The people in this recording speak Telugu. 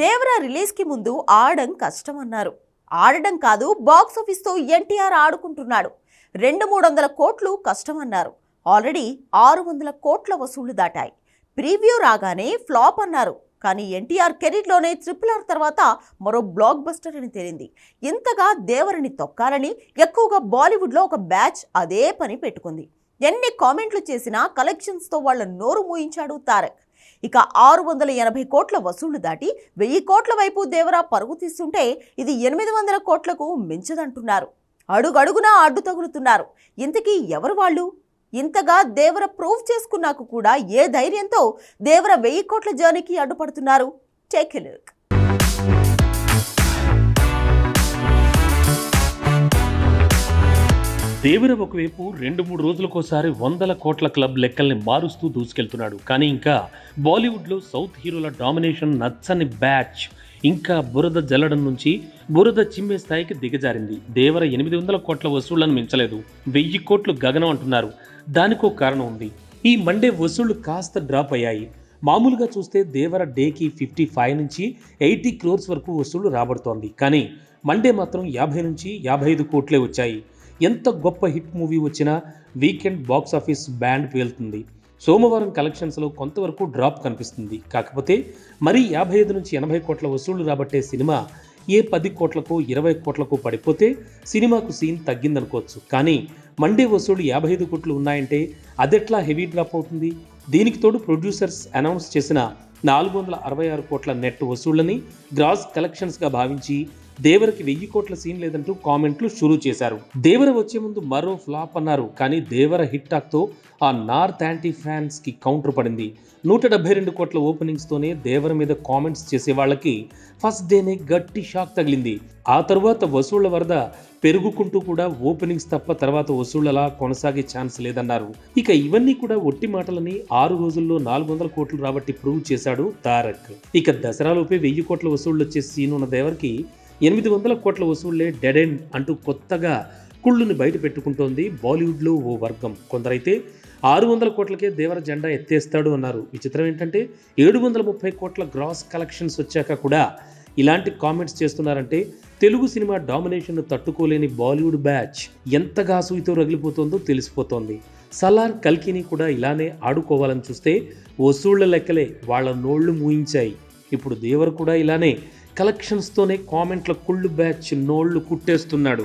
దేవరా రిలీజ్కి ముందు ఆడడం కష్టం అన్నారు ఆడడం కాదు బాక్స్ ఆఫీస్తో ఎన్టీఆర్ ఆడుకుంటున్నాడు. రెండు మూడు వందల కోట్లు కష్టం అన్నారు ఆల్రెడీ ఆరు వందల కోట్ల వసూళ్ళు దాటాయి. ప్రీవ్యూ రాగానే ఫ్లాప్ అన్నారు. కానీ ఎన్టీఆర్ కెరీర్లోనే ట్రిపుల్ ఆర్ తర్వాత మరో బ్లాక్ బస్టర్ అని తేలింది. ఇంతగా దేవరిని తొక్కాలని ఎక్కువగా బాలీవుడ్లో ఒక బ్యాచ్ అదే పని పెట్టుకుంది. ఎన్ని కామెంట్లు చేసినా కలెక్షన్స్తో వాళ్ళ నోరు మూయించాడు తారక్. ఇక ఆరు వందల ఎనభై కోట్ల వసూళ్ళు దాటి వెయ్యి కోట్ల వైపు దేవరా పరుగు తీస్తుంటే ఇది ఎనిమిది వందల కోట్లకు మించదంటున్నారు. అడుగడుగునా అడ్డు తగులుతున్నారు. ఇంతకీ ఎవరు వాళ్ళు? ఇంతగా దేవర ప్రూవ్ చేసుకున్నాక కూడా ఏ ధైర్యంతో దేవర వెయ్యి కోట్ల జర్నీకి అడ్డుపడుతున్నారు? టేక్ లుక్ దేవర ఒకవైపు రెండు మూడు రోజులకోసారి వందల కోట్ల క్లబ్ లెక్కల్ని మారుస్తూ దూసుకెళ్తున్నాడు. కానీ ఇంకా బాలీవుడ్లో సౌత్ హీరోల డామినేషన్ నచ్చని బ్యాచ్ ఇంకా బురద జల్లడం నుంచి బురద చిమ్మే స్థాయికి దిగజారింది. దేవర ఎనిమిది వందల కోట్ల వసూళ్ళను మించలేదు. వెయ్యి కోట్లు గగనం అంటున్నారు. దానికో కారణం ఉంది. ఈ మండే వసూళ్ళు కాస్త డ్రాప్ అయ్యాయి. మామూలుగా చూస్తే దేవర డేకి ఫిఫ్టీ ఫైవ్ నుంచి ఎయిటీ క్రోర్స్ వరకు వసూళ్ళు రాబడుతోంది. కానీ మండే మాత్రం యాభై నుంచి యాభై ఐదు కోట్లే వచ్చాయి. ఎంత గొప్ప హిట్ మూవీ వచ్చినా వీకెండ్ బాక్స్ ఆఫీస్ బ్యాండ్ పేలుతుంది. సోమవారం కలెక్షన్స్లో కొంతవరకు డ్రాప్ కనిపిస్తుంది. కాకపోతే మరీ యాభై ఐదు నుంచి ఎనభై కోట్ల వసూళ్ళు రాబట్టే సినిమా ఏ పది కోట్లకు ఇరవై కోట్లకు పడిపోతే సినిమాకు సీన్ తగ్గిందనుకోవచ్చు. కానీ మండే వసూళ్ళు యాభై ఐదు కోట్లు ఉన్నాయంటే అదెట్లా హెవీ డ్రాప్ అవుతుంది? దీనికి తోడు ప్రొడ్యూసర్స్ అనౌన్స్ చేసిన నాలుగు వందల అరవై ఆరు కోట్ల నెట్ వసూళ్ళని గ్రాస్ కలెక్షన్స్గా భావించి దేవరకి వెయ్యి కోట్ల సీన్ లేదంటూ కామెంట్లు షురూ చేశారు. దేవర వచ్చే ముందు మరో ఫ్లాప్ అన్నారు. కానీ దేవర హిట్ టాక్తో ఆ నార్త్ యాంటీ ఫ్యాన్స్కి కౌంటర్ పడింది. నూట డెబ్బై రెండు కోట్ల ఓపెనింగ్స్ తోనే దేవర మీద కామెంట్స్ చేసే వాళ్ళకి ఫస్ట్ డేనే గట్టి షాక్ తగిలింది. ఆ తర్వాత వసూళ్ళ వరద పెరుగుకుంటూ కూడా ఓపెనింగ్స్ తప్ప తర్వాత వసూళ్ళలా కొనసాగే ఛాన్స్ లేదన్నారు. ఇక ఇవన్నీ కూడా ఒట్టి మాటలని ఆరు రోజుల్లో నాలుగు వందల కోట్లు రాబట్టి ప్రూవ్ చేశాడు తారక్. ఇక దసరాలోపే వెయ్యి కోట్ల వసూళ్ళు వచ్చే సీన్ ఉన్న దేవర్కి ఎనిమిది వందల కోట్ల వసూళ్ళే డెడ్ ఎండ్ అంటూ కొత్తగా కుళ్ళుని బయట పెట్టుకుంటోంది బాలీవుడ్లో ఓ వర్గం. కొందరైతే ఆరు వందల కోట్లకే దేవర జెండా ఎత్తేస్తాడు అన్నారు. విచిత్రం ఏంటంటే ఏడు వందల ముప్పై కోట్ల గ్రాస్ కలెక్షన్స్ వచ్చాక కూడా ఇలాంటి కామెంట్స్ చేస్తున్నారంటే తెలుగు సినిమా డామినేషన్ను తట్టుకోలేని బాలీవుడ్ బ్యాచ్ ఎంతగా సూయితో రగిలిపోతుందో తెలిసిపోతోంది. సలార్ కల్కిని కూడా ఇలానే ఆడుకోవాలని చూస్తే వసూళ్ళ లెక్కలే వాళ్ళ నోళ్ళు మూయించాయి. ఇప్పుడు దేవర్ కూడా ఇలానే కలెక్షన్స్తోనే కామెంట్ల కుళ్ళు బ్యాచ్ నోళ్ళు కుట్టేస్తున్నాడు.